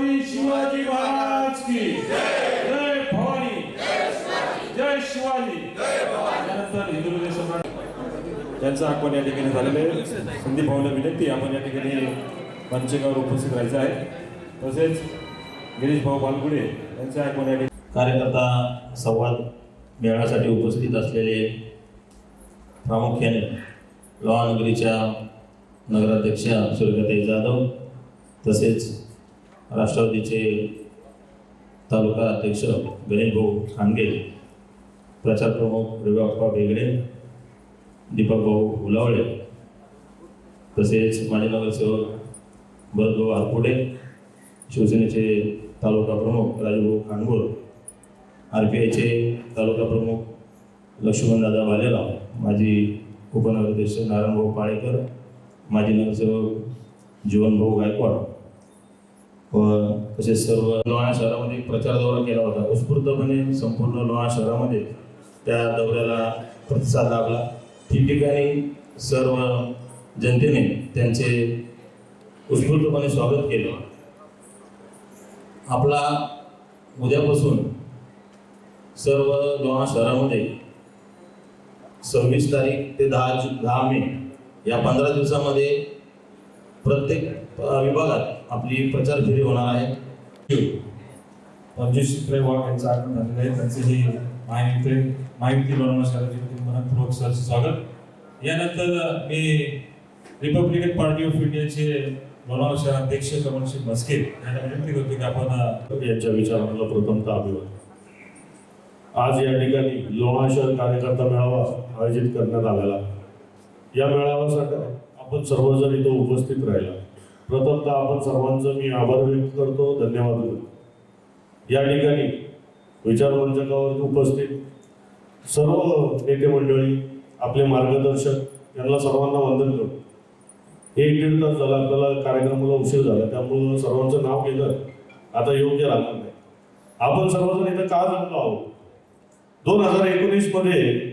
छत्रपती शिवाजी महाराज की। जय भवानी। जय शिवाजी। त्यानंतर हिंदू सम्राट। आगमन या ठिकाणी झालेलं आहे. संदीप भाऊला विनंती आपण या ठिकाणी पंचगावर उपस्थित राहायचं आहे. तसेच गिरीश भाऊ बालगुडे यांचं आगमन या ठिकाणी कार्यकर्ता संवाद मेळाव्यासाठी उपस्थित असलेले प्रामुख्याने लोहानगरीच्या नगराध्यक्षा सुरगताई जाधव तसेच राष्ट्रवादीचे तालुका अध्यक्ष गणेश भाऊ खांगे प्रचार प्रमुख रविबाप्पा बेगडे दीपक भाऊ उलावळे तसेच माजी नगरसेवक भरतभाऊ आरपुडे शिवसेनेचे तालुका प्रमुख राजूभाऊ खानगोळ आर पी आयचे तालुका प्रमुख लक्ष्मणदादा भालेराव माजी उपनगराध्यक्ष नारायणभाऊ पाळेकर माजी नगरसेवक जीवनभाऊ गायकवाड व तसेच सर्व लोणा शहरामध्ये प्रचार दौरा केला होता. उत्स्फूर्तपणे संपूर्ण लोणा शहरामध्ये त्या दौऱ्याला प्रतिसाद लाभला. ठिकठिकाणी सर्व जनतेने त्यांचे उत्स्फूर्तपणे स्वागत केले. आपला उद्यापासून सर्व लोणा शहरामध्ये सव्वीस तारीख ते दहा जु दहा मे या पंधरा दिवसामध्ये प्रत्येक विभागात आपली प्रचार फेरी होणार आहे. पंचवीस चित्रे वाघ यांचं आगमन झालेलं आहे. त्यांचे हे माहिती माहिती मनपूर्वक सहर्ष स्वागत. यानंतर मी रिपब्लिकन पार्टी ऑफ इंडियाचे लोणावळा शहर अध्यक्ष कमलसिंह मस्के यांना विनंती करतो की आपण यांच्या विचारांना प्रथमतः अभिवादन. आज या ठिकाणी लोणा शहर कार्यकर्ता मेळावा आयोजित करण्यात आलेला. या मेळाव्यासाठी आपण सर्वजण इथं उपस्थित राहिला. प्रथमतः आपण सर्वांचं मी आभार व्यक्त करतो. धन्यवाद या ठिकाणी विचारमंचकावर उपस्थित सर्व नेते मंडळी आपले मार्गदर्शक यांना सर्वांना वंदन करतो. एक दीड तास झाला आपल्याला कार्यक्रमाला उशीर झाला त्यामुळं सर्वांचं नाव घेणं आता योग्य राहणार नाही. आपण सर्वजण इथं का जमलो आहोत? दोन हजार एकोणीसमध्ये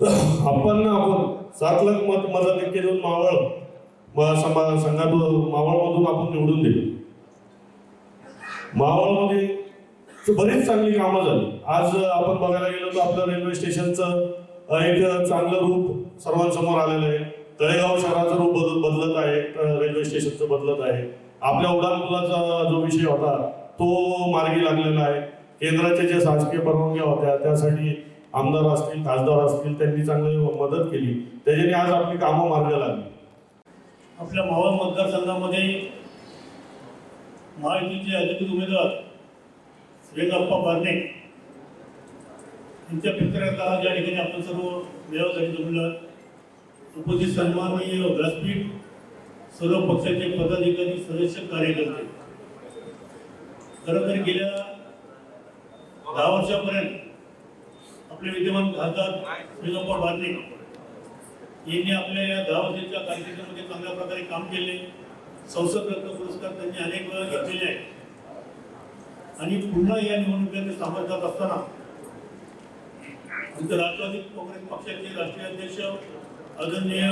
आपण आपण सात लाख मत मताधिक्य देऊन मावळ म- समा- संघात मावळमधून आपण निवडून दिले मावळमध्ये बरीच चांगली कामं झाली. आज आपण बघायला गेलो तर आपलं रेल्वे स्टेशनचं एक चांगलं रूप सर्वांसमोर आलेलं आहे. तळेगाव शहराचं रूप बदल बदलत आहे. रेल्वे स्टेशनचं बदलत आहे. आपल्या उडान पुलाचा जो विषय होता तो मार्गी लागलेला आहे. केंद्राच्या ज्या शासकीय परवानग्या होत्या त्यासाठी आमदार असतील खासदार असतील त्यांनी चांगली मदत केली. त्याच्याने आज आपली कामं मार्ग लागली. आपल्या मावळ मतदारसंघामध्ये महायुतीचे अधिकृत उमेदवार श्रीगप्पा बारणे यांच्या पितऱ्याचा ज्या ठिकाणी आपण सर्व मेळाव्यासाठी जमलो आहोत. उपस्थित सन्माननीय व्यासपीठ सर्व पक्षाचे पदाधिकारी सदस्य कार्यकर्ते खरं तर गेल्या दहा वर्षापर्यंत आपले विद्यमान खासदार श्रीगप्पा बारणे यांनी आपल्या या दहा वर्षाच्या कारकिर्दीमध्ये चांगल्या प्रकारे काम केले. संसद रत्न पुरस्कार त्यांनी अनेक वेळा घेतलेले आहेत. आणि पुन्हा या निवडणुकीमध्ये सामोरे जात असताना आमचे राष्ट्रवादी काँग्रेस पक्षाचे राष्ट्रीय अध्यक्ष आदरणीय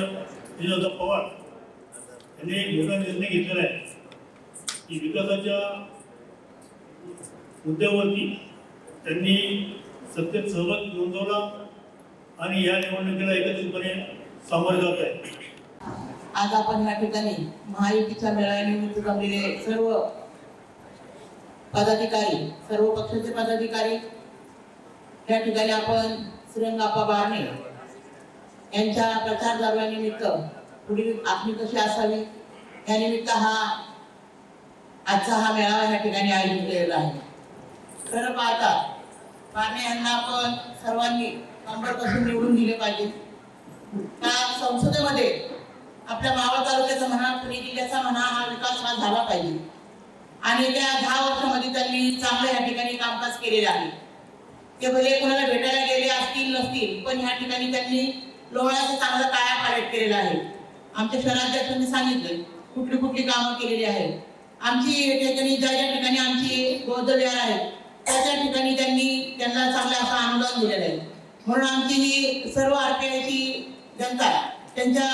विनोद पवार यांनी एक मोठा निर्णय घेतलेला आहे की विकासाच्या मुद्द्यावरती त्यांनी सत्तेत सहभाग नोंदवला आणि या निवडणुकीला एकत्रितपणे समोर जात आहे आज आपण या ठिकाणी महायुतीच्या मेळाव्यानिमित्त जमलेले सर्व पदाधिकारी सर्व पक्षाचे पदाधिकारी या ठिकाणी आपण श्रीरंगाप्पा बारणे यांच्या प्रचार दरम्यानिमित्त पुढील आखणी कशी असावी यानिमित्त हा आजचा हा मेळावा या ठिकाणी आयोजित केलेला आहे. खरं पाहता बारणे यांना आपण सर्वांनी कंबर कसून निवडून दिले पाहिजे त्या संसदेमध्ये आपल्या मावळ तालुक्याचा म्हणा पुणे जिल्ह्याचा म्हणा हा विकास हा झाला पाहिजे. आणि त्या दहा वर्षामध्ये त्यांनी चांगलं या ठिकाणी कामकाज केलेलं आहे. ते भले कोणाला भेटायला गेले असतील नसतील पण ह्या ठिकाणी त्यांनी लोहळ्याचा चांगलं काया पालट केलेला आहे. आमच्या शहराध्यक्षांनी सांगितलं कुठली कुठली कामं केलेली आहेत. आमची ठिकाणी ज्या ज्या ठिकाणी आमची बौद्ध विहार आहेत त्या त्या ठिकाणी त्यांनी त्यांना चांगला असं अनुदान दिलेलं आहे. म्हणून आमची ही सर्व आरपीआयची जनता त्यांच्या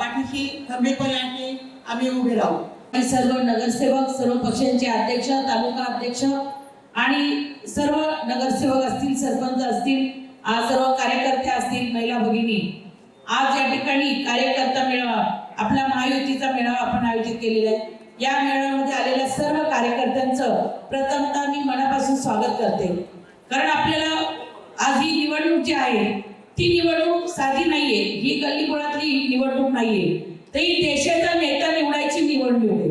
पाठीशी खंबीरपणे आणि आम्ही उभे राहू. आणि सर्व नगरसेवक सर्व पक्षांचे अध्यक्ष तालुका अध्यक्ष आणि सर्व नगरसेवक असतील सरपंच असतील आज सर्व कार्यकर्ते असतील महिला भगिनी आज या ठिकाणी कार्यकर्ता मेळावा आपला महायुतीचा मेळावा आपण आयोजित केलेला आहे. या मेळाव्यामध्ये आलेल्या सर्व कार्यकर्त्यांचं प्रथमतः मी मनापासून स्वागत करते. कारण आपल्याला आज ही निवडणूक जी आहे ती निवडणूक साधी नाहीये. ही गल्लीबोळातली निवडणूक नाहीये. तर ही देशाचा नेता निवडायची निवडणूक आहे.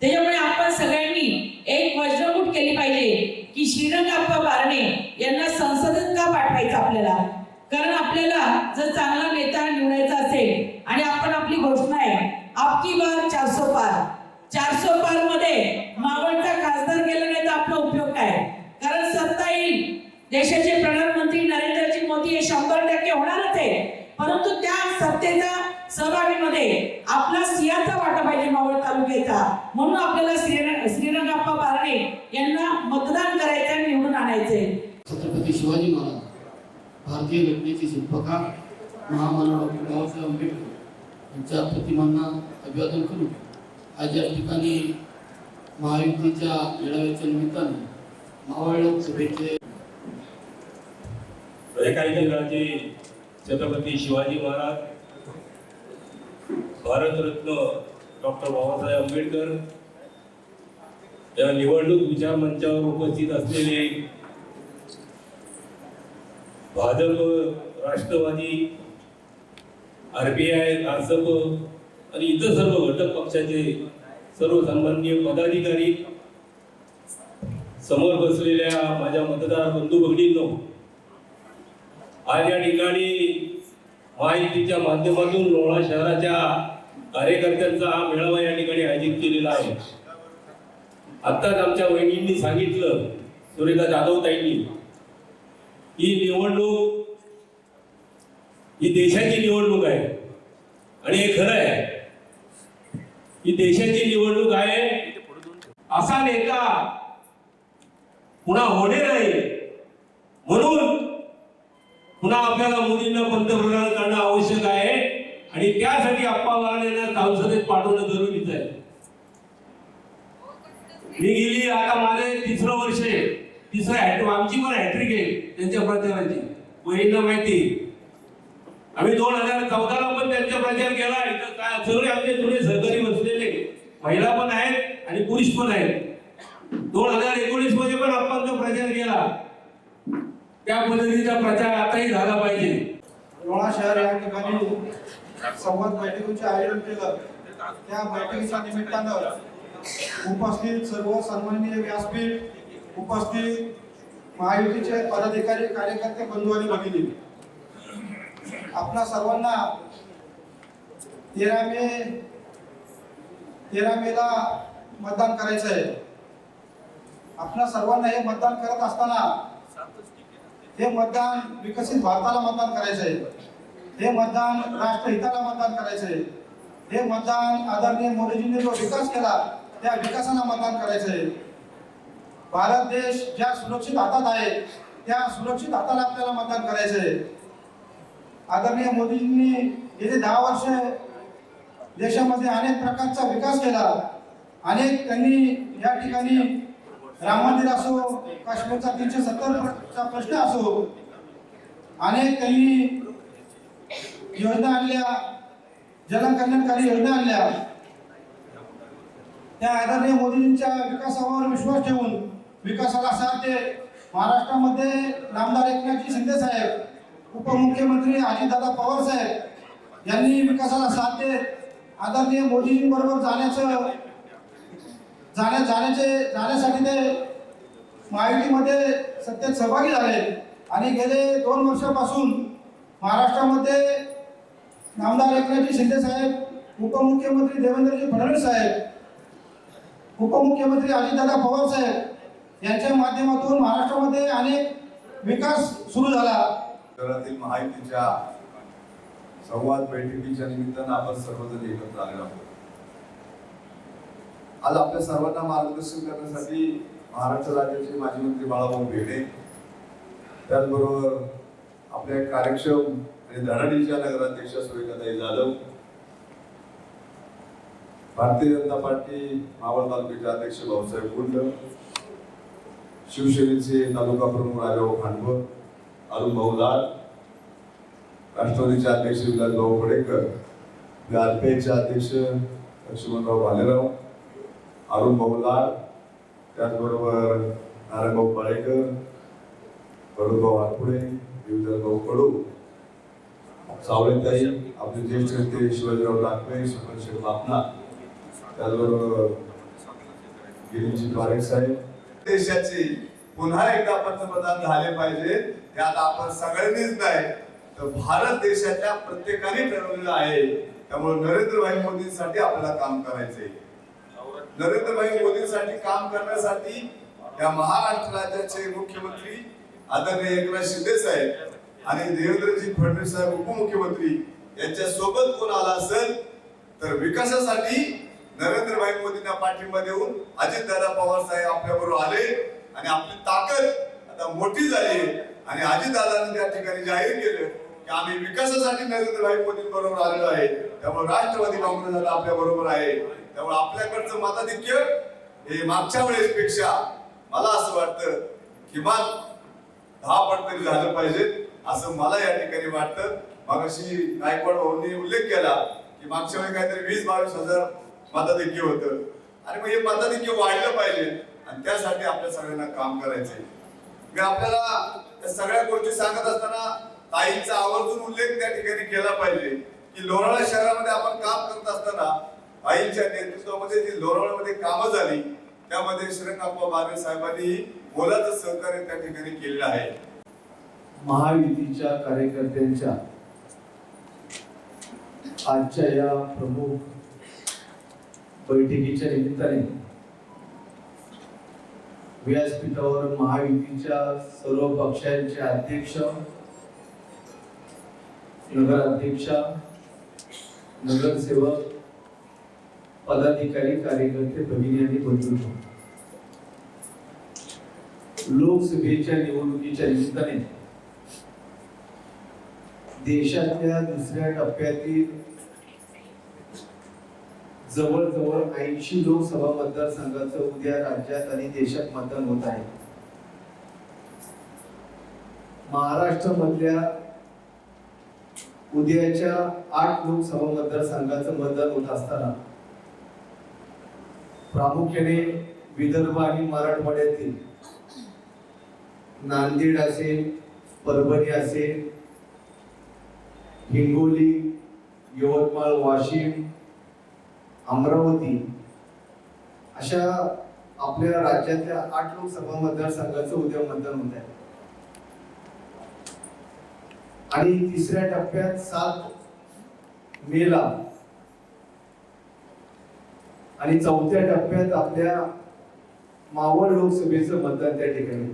त्याच्यामुळे आपण सगळ्यांनी एक वज्रकूट केली पाहिजे की श्रीरंगाप्पा बारणे यांना संसदेत का पाठवायचं आपल्याला? कारण आपल्याला जर चांगला नेता निवडायचा असेल आणि आपण आपली घोषणा आहे आपकी बार चारसो पार. चारसो पारमध्ये मावळचा खासदार गेला नाही तर आपला उपयोग काय? कारण सत्ता येईल. देशाचे प्रधानमंत्री नरेंद्रजी मोदी हे शंभर टक्के होणारच आहे परंतु त्या सत्तेचा सहभागीमध्ये आपला सिंहाचा वाटा पाहिजे मावळ तालुक्याचा. म्हणून आपल्याला श्रीरंगाप्पा बारणे यांना मतदान करायचं आणि निवडून आणायचंय. छत्रपती शिवाजी महाराज भारतीय घटनेचे शिल्पकार महामानव बाबासाहेब आंबेडकर यांच्या प्रतिमांना अभिवादन करून आज या ठिकाणी महायुतीच्या मेळाव्याच्या निमित्ताने मावळ लोकसभेचे एकाही जिल्ह्याचे छत्रपती शिवाजी महाराज भारतरत्न डॉक्टर बाबासाहेब आंबेडकर या निवडणूक विचार मंचावर उपस्थित असलेले Bhajap Rashtrawadi R P I आणि इतर सर्व घटक पक्षाचे सर्व सन्माननीय पदाधिकारी समोर बसलेल्या माझ्या मतदार बंधू भगिनींनो आज या ठिकाणी माहितीच्या माध्यमातून लोणा शहराच्या कार्यकर्त्यांचा हा मेळावा या ठिकाणी आयोजित केलेला आहे. आत्ताच आमच्या वहिनींनी सांगितलं सुरेखा जाधव ताईंनी ही निवडणूक ही देशाची निवडणूक आहे. आणि हे खरं आहे. ही देशाची निवडणूक आहे. असा नेता पुन्हा होणे नाही. म्हणून पुन्हा आपल्याला मुलींना पंतप्रधान करणं आवश्यक आहे. आणि त्यासाठी आप्पा बाळांना संसदेत पाठवणं जरुरीच आहे. मी गेली आता माझे तिसरं वर्ष आहे. तिसरं हॅट आमची पण हॅट्रिक आहे त्यांच्या प्रचाराची. वहिनींना माहिती आम्ही दोन हजार चौदाला पण त्यांचा प्रचार केला काय सगळे आमचे जुने सहकारी बसलेले. महिला पण आहेत आणि पुरुष पण आहेत. दोन हजार एकोणीसमध्ये पण आपण प्रचार केला त्या पद्धतीचा प्रचार आताही झाला पाहिजे. लोणा शहर या ठिकाणी संवाद बैठकीचे आयोजन केलं. त्या बैठकीच्या निमित्तानं उपस्थित सर्व सन्माननीय व्यासपीठ उपस्थित महायुतीचे पदाधिकारी कार्यकर्ते बंधू आणि भगिनी. आपल्या सर्वांना तेरा मे तेरा मेला मतदान करायचं आहे आपल्या सर्वांना हे मतदान करत असताना हे मतदान विकसित भारताला मतदान करायचं आहे. हे मतदान राष्ट्रहिताला मतदान करायचं आहे. हे मतदान आदरणीय मोदीजींनी जो विकास केला त्या विकासाला मतदान करायचं आहे. भारत देश ज्या सुरक्षित हातात आहे त्या सुरक्षित हाताला आपल्याला मतदान करायचं आहे. आदरणीय मोदीजींनी गेली दहा वर्ष देशामध्ये अनेक प्रकारचा विकास केला. अनेक त्यांनी या ठिकाणी राम मंदिर असो काश्मीरचा तीनशे सत्तरचा प्रश्न असो अनेक त्यांनी योजना आणल्या जनकल्याणकारी योजना आणल्या. त्या आदरणीय मोदींच्या विकासावर विश्वास ठेवून विकासाला साथ देत महाराष्ट्रामध्ये नामदार एकनाथजी शिंदे साहेब उपमुख्यमंत्री अजितदादा पवार साहेब यांनी विकासाला साथ देत आदरणीय मोदींबरोबर जाण्याचं जाण्या जाण्याचे जाण्यासाठी ते महायुतीमध्ये सत्तेत सहभागी झाले. आणि गेले दोन वर्षापासून महाराष्ट्रामध्ये नामदार एकनाथजी शिंदे साहेब उपमुख्यमंत्री देवेंद्रजी फडणवीस साहेब उपमुख्यमंत्री अजितदादा पवार साहेब यांच्या माध्यमातून महाराष्ट्रामध्ये अनेक विकास सुरू झाला. शहरातील महायुतीच्या संवाद बैठकीच्या निमित्तानं आपण सर्वजण एकत्र आलेलो आहोत. आज आपल्या सर्वांना मार्गदर्शन करण्यासाठी महाराष्ट्र राज्याचे माजी मंत्री बाळाभाऊ भेडे त्याचबरोबर आपल्या कार्यक्षम आणि धडाडीच्या नगराध्यक्षा सुरेखाताई जाधव भारतीय जनता पार्टी मावळ तालुक्याचे अध्यक्ष भाऊसाहेब कुंड शिवसेनेचे तालुका प्रमुख राजाभाऊ खांडव अरुण भाऊ लाल राष्ट्रवादीचे अध्यक्ष विलासभाऊ पडेकर आरपीआयचे अध्यक्ष लक्ष्मणराव भालेराव. अरुण भाऊ त्याचबरोबर नारायणभाऊ पाळेकर कडूभाऊ आठपुडे भाऊ कडू सावळेताई आपले ज्येष्ठ नेते शिवाजीराव टाकवे सुपन शेख बापना त्याचबरोबर गिरीजी पारेख साहेब. देशाची पुन्हा एकदा पंतप्रधान झाले पाहिजे त्यात आपण सगळ्यांनीच नाही तर भारत देशाच्या प्रत्येकाने ठरवलेलं आहे. त्यामुळे नरेंद्रभाई मोदींसाठी आपल्याला काम करायचंय. नरेंद्रभाई मोदींसाठी काम करण्यासाठी या महाराष्ट्र राज्याचे मुख्यमंत्री आदरणीय एकनाथ शिंदे साहेब आणि देवेंद्रजी फडणवीस साहेब उपमुख्यमंत्री यांच्या सोबत कोण आला असेल तर विकासासाठी नरेंद्रभाई मोदींना पाठिंबा देऊन अजितदादा पवार साहेब आपल्या बरोबर आले आणि आपली ताकद आता मोठी झाली आणि अजितदादांनी त्या ठिकाणी जाहीर केलं की आम्ही विकासासाठी नरेंद्रभाई मोदी बरोबर आलेलो आहे. त्यामुळे राष्ट्रवादी काँग्रेस आपल्या बरोबर आहे. त्यामुळे आपल्याकडचं मताधिक्य हे मागच्या वेळेसपेक्षा मला असं वाटतं किमान दहा पट तरी झालं पाहिजे असं मला या ठिकाणी वाटतं. मगाशी गायकवाड भाऊंनी उल्लेख केला की मागच्या वेळी काहीतरी वीस बावीस हजार मताधिक्य होतं. आणि मग हे मताधिक्य वाढलं पाहिजे आणि त्यासाठी आपल्या सगळ्यांना काम करायचंय. मी आपल्याला त्या सगळ्या गोष्टी सांगत असताना ताईंचा आवर्जून उल्लेख त्या ठिकाणी केला पाहिजे की लोणाळा शहरामध्ये आपण काम करत असताना ताईंच्या नेतृत्वामध्ये जी लोणावळ्यामध्ये कामं झाली त्यामध्ये श्रीरंगाप्पा बाबे साहेबांनी मोलाचं सहकार्य त्या ठिकाणी केलेलं आहे. महायुतीच्या कार्यकर्त्यांच्या आजच्या या प्रमुख बैठकीच्या निमित्ताने व्यासपीठावर महायुतीच्या सर्व पक्षांचे अध्यक्ष नगराध्यक्षा नगरसेवक पदाधिकारी कार्यकर्ते भगिनी आणि बंधू लोकसभेच्या निवडणुकीच्या निमित्ताने देशातल्या दुसऱ्या टप्प्यातील जवळजवळ ऐंशी लोकसभा मतदारसंघाचं उद्या राज्यात आणि देशात मतदान होत आहे. महाराष्ट्रामधल्या उद्याच्या आठ लोकसभा मतदारसंघाचं मतदान होत असताना प्रामुख्याने विदर्भ आणि मराठवाड्यातील नांदेड असेल परभणी असेल हिंगोली यवतमाळ वाशिम अमरावती अशा आपल्या राज्यातल्या आठ लोकसभा मतदारसंघाचं उद्या मतदान होत आहे. आणि तिसऱ्या टप्प्यात सात मेला आणि चौथ्या टप्प्यात आपल्या मावळ लोकसभेचं मतदान त्या ठिकाणी.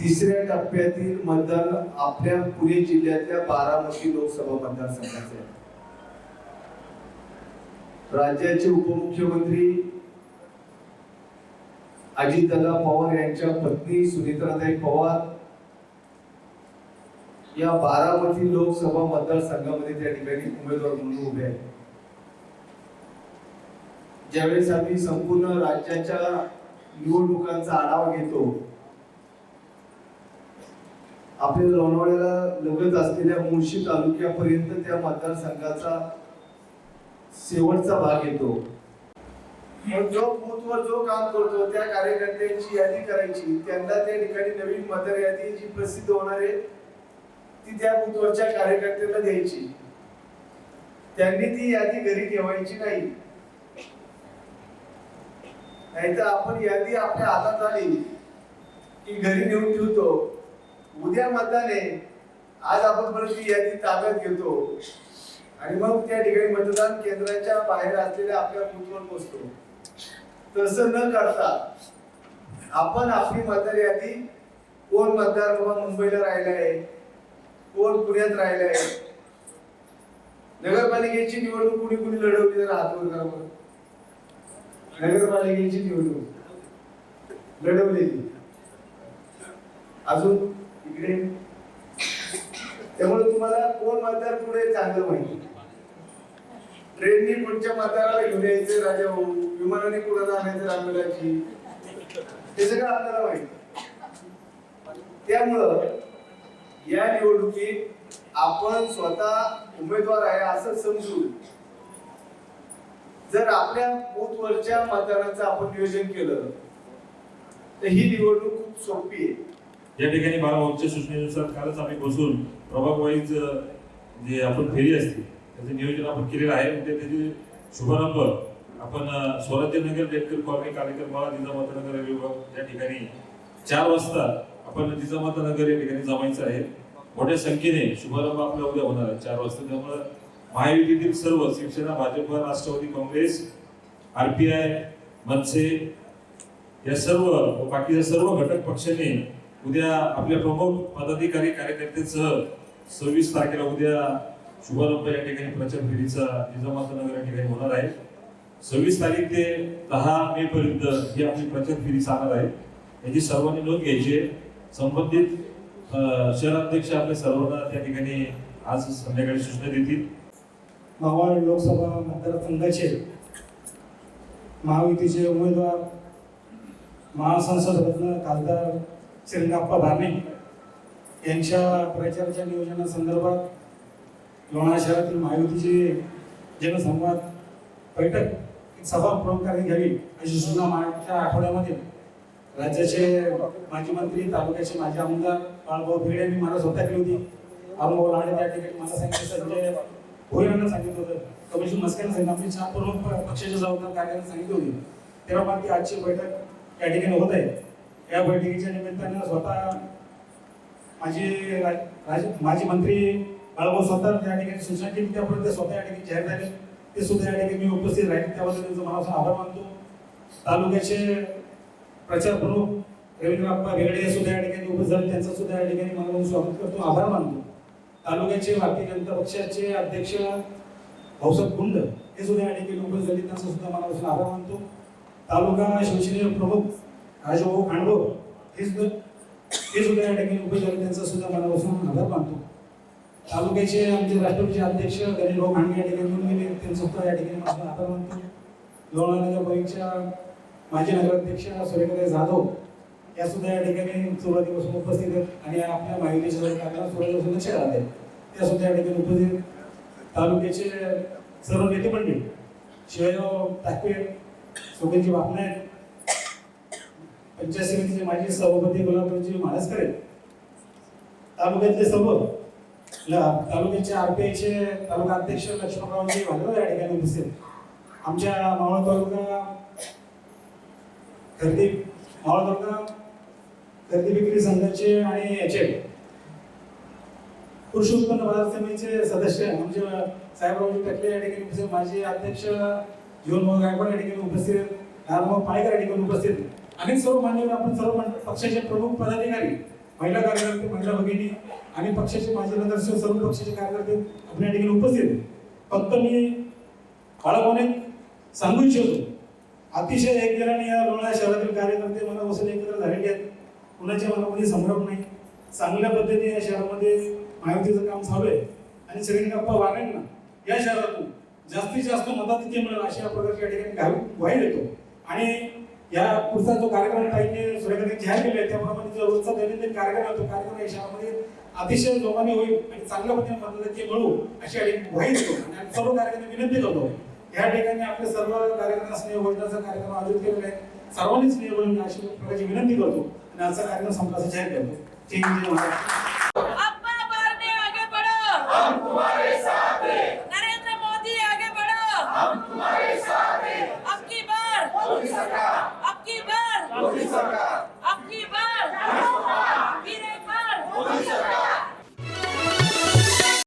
तिसऱ्या टप्प्यातील मतदान आपल्या पुणे जिल्ह्यातल्या बारामती लोकसभा मतदारसंघाचे आहे. राज्याचे उपमुख्यमंत्री अजितदादा पवार यांच्या पत्नी सुनीत्राताई पवार या बारामती लोकसभा मतदारसंघामध्ये त्या ठिकाणी उमेदवार म्हणून उभे आहेत. ज्यावेळेस आम्ही संपूर्ण राज्याच्या निवडणुकांचा आढावा घेतो आपल्या लोणावळ्याला लगत असलेल्या मुळशी तालुक्यापर्यंत त्या मतदारसंघाचा शेवटचा भाग येतो. जो बूथवर जो काम करतो त्या कार्यकर्त्यांची यादी करायची त्यांना त्या ठिकाणी नवीन मतदार यादी जी प्रसिद्ध होणार आहे ती त्या बूथवरच्या कार्यकर्त्यांना द्यायची. त्यांनी ती यादी घरी ठेवायची नाही. नाहीतर आपण यादी आपल्या हातात आली की घरी नेऊन ठेवतो. उद्या मतदान आहे. आज आपण परत ती यादी ताब्यात घेतो. आणि मग त्या ठिकाणी मतदान केंद्राच्या बाहेर असलेल्या आपल्या बूथवर पोहोचतो. तसं न करता आपण आपली मतदार यादी कोण मतदार बाबा मुंबईला राहिला आहे? कोण पुण्यात राहिला आहे? नगरपालिकेची निवडणूक कुणी कुणी लढवली जर हातवर नगरपालिकेची निवडणूक. लढवलेली अजून इकडे. त्यामुळे तुम्हाला कोण म्हातार पुढे चांगलं माहिती? ट्रेननी पुढच्या म्हाताराला घेऊन यायचं राजा भाऊ. विमानाने कुणाला आणायचं रामलाची हे सगळं आपल्याला माहिती. त्यामुळं या निवडणुकीत आपण स्वतः उमेदवार आहे असं समजून जर आपल्या बूथवरच्या मतदानाचं आपण नियोजन केलं तर ही निवडणूक खूप सोपी आहे. या ठिकाणी बाळाभाऊच्या सूचनेनुसार कालच आम्ही बसून प्रभाग वाईज जे आपण फेरी असते त्याचं नियोजन आपण केलेलं आहे. म्हणजे त्याचे शुभारंभ आपण स्वराज्य नगर डेटकर कॉलनी कार्यक्रमाला जिजामातानगर रेल्वे विभाग या ठिकाणी चार वाजता आपण जिजामातानगर या ठिकाणी जमायचं आहे. मोठ्या संख्येने शुभारंभ आपला उद्या होणार आहे. चार वाजता त्यामुळं महायुतीतील सर्व शिवसेना भाजप राष्ट्रवादी काँग्रेस आरपीआय मनसे या सर्व व बाकीच्या सर्व घटक पक्षाने उद्या आपल्या प्रमुख पदाधिकारी कार्यकर्त्यांसह सव्वीस तारखेला उद्या शुभारंभ या ठिकाणी प्रचार फेरीचा निजामातनगर या ठिकाणी होणार आहे. सव्वीस तारीख ते दहा मे पर्यंत ही आपली प्रचार फेरी चालणार आहे. याची सर्वांनी नोंद घ्यायची आहे. संबंधित शहराध्यक्ष आपल्या सर्वांना त्या ठिकाणी आज संध्याकाळी सूचना देतील. मावळ लोकसभा मतदारसंघाचे महायुतीचे उमेदवार महासंसदरत्न खासदार श्रीरंगाप्पा भारणे यांच्या प्रचाराच्या नियोजनासंदर्भात लोणा शहरातील महायुतीचे जनसंवाद बैठक सभा प्रमुखांनी घ्यावी अशी सूचना मागच्या आठवड्यामध्ये राज्याचे माजी मंत्री तालुक्याचे माजी आमदार बाळभाऊ भिडे यांनी मला स्वतः केली होती. अरुण लाडे त्या ठिकाणी मला सांगितलं भोयांना सांगितलं होतं. कमिशन मस्क्यांना सांगितलं आपली चार प्रमुख पक्षाचे जबाबदार कार्यालयाने सांगितली होती. तेव्हा बाकी आजची बैठक या ठिकाणी होत आहे. या बैठकीच्या निमित्तानं स्वतः माझे राज माजी मंत्री बाळाभाऊ स्वतः त्या ठिकाणी सूचना केली. त्यापर्यंत स्वतः या ठिकाणी जाहीर झाले. ते सुद्धा या ठिकाणी मी उपस्थित राहील त्याबद्दल त्यांचं मनापासून आभार मानतो. तालुक्याचे प्रचार प्रमुख रवींद्र बाप्पा हे सुद्धा या ठिकाणी उपस्थित झाले. त्यांचं सुद्धा या ठिकाणी मनापासून स्वागत करतो. आभार मानतो. तालुक्याचे भारतीय जनता पक्षाचे अध्यक्ष भाऊसाहेब गुंड हे सुद्धा या ठिकाणी उपस्थित झाले. त्यांचा सुद्धा मनापासून आभार मानतो. तालुका शिवसेने प्रमुख राजभाऊ खांडो हे सुद्धा हे सुद्धा या ठिकाणी उपस्थित झाले. त्यांचा सुद्धा मनापासून आभार मानतो. तालुक्याचे आमचे राष्ट्रपतीचे अध्यक्ष गणेशभाऊ खांडे या ठिकाणी येऊन गेले. त्यांचा सुद्धा या ठिकाणी मनापासून आभार मानतो. लोणावळा परीक्षा माजी नगराध्यक्ष सूर्यकांत जाधव या सुद्धा या ठिकाणी सुरुवातीपासून उपस्थित आहेत आणि आपल्या माहितीच्या सरकारला सुरुवातीपासून लक्ष राहते त्या सुद्धा या ठिकाणी उपस्थित तालुक्याचे सर्व नेते मंडळी शिवाजीराव टाकवे सोबतजी बापनायक पंचायत समितीचे माजी सभापती गुलाबरावजी माळसकर तालुक्यातले सर्व तालुक्याचे आरपीआयचे तालुका अध्यक्ष लक्ष्मणरावजी भालेराव या ठिकाणी उपस्थित आमच्या मावळ तालुका खरेदी मावळ तालुका खरेदी विक्री संघाचे आणि याचे. कृषी उत्पन्न बाजार समितीचे सदस्य म्हणजे साहेबराव टकले या ठिकाणी माझे माजी अध्यक्ष जीवनभाऊ गायकवाड या ठिकाणी उपस्थित आहेत. नारायणभाऊ पायकर या ठिकाणी उपस्थित. आणि अनेक सर्व मान्यवर आपण सर्व पक्षाचे प्रमुख पदाधिकारी महिला कार्यकर्ते महिला भगिनी आणि पक्षाचे माजी नगरसेवक सर्व पक्षाचे कार्यकर्ते आपण या ठिकाणी उपस्थित. फक्त मी बाळाभाऊने सांगू इच्छितो. अतिशय एकजणाने या लोणावळा शहरातील कार्यकर्ते मनापासून एकत्र झालेले आहेत. कुणाच्या मनामध्ये संभ्रम नाही. चांगल्या पद्धतीने या शहरामध्ये महायुतीचं काम चालू आहे. आणि श्रीरंगप्पा ना या शहरातून जास्तीत जास्त मताधिक्य मिळेल अशा प्रकारच्या या ठिकाणी घालून येतो. आणि या पुढचा जो कार्यक्रम ताईंनी सूर्यकांत जाहीर केला आहे त्याप्रमाणे जो रोजचा दैनंदिन कार्यक्रम आहे तो कार्यक्रम या शहरामध्ये अतिशय जोमाने होईल आणि चांगल्या पद्धतीने मताधिक्य मिळू अशी ठिकाणी ग्वाही येतो आणि सर्व कार्यक्रम विनंती करतो. या ठिकाणी आपले सर्व कार्यक्रम स्नेहभोजनाचा कार्यक्रम आयोजित केलेला आहे. सर्वांनी स्नेहभोजन अशी प्रकारची विनंती करतो. आणि आजचा कार्यक्रम संपला असं जाहीर करतो जय हिंद जय महाराष्ट्र अब्बा बढ़ने आगे बढ़ो हम तुम्हारे साथ हैं नरेंद्र मोदी आगे बढ़ो हम तुम्हारे साथ हैं अब की बार मोदी सरकार अब की बार मोदी सरकार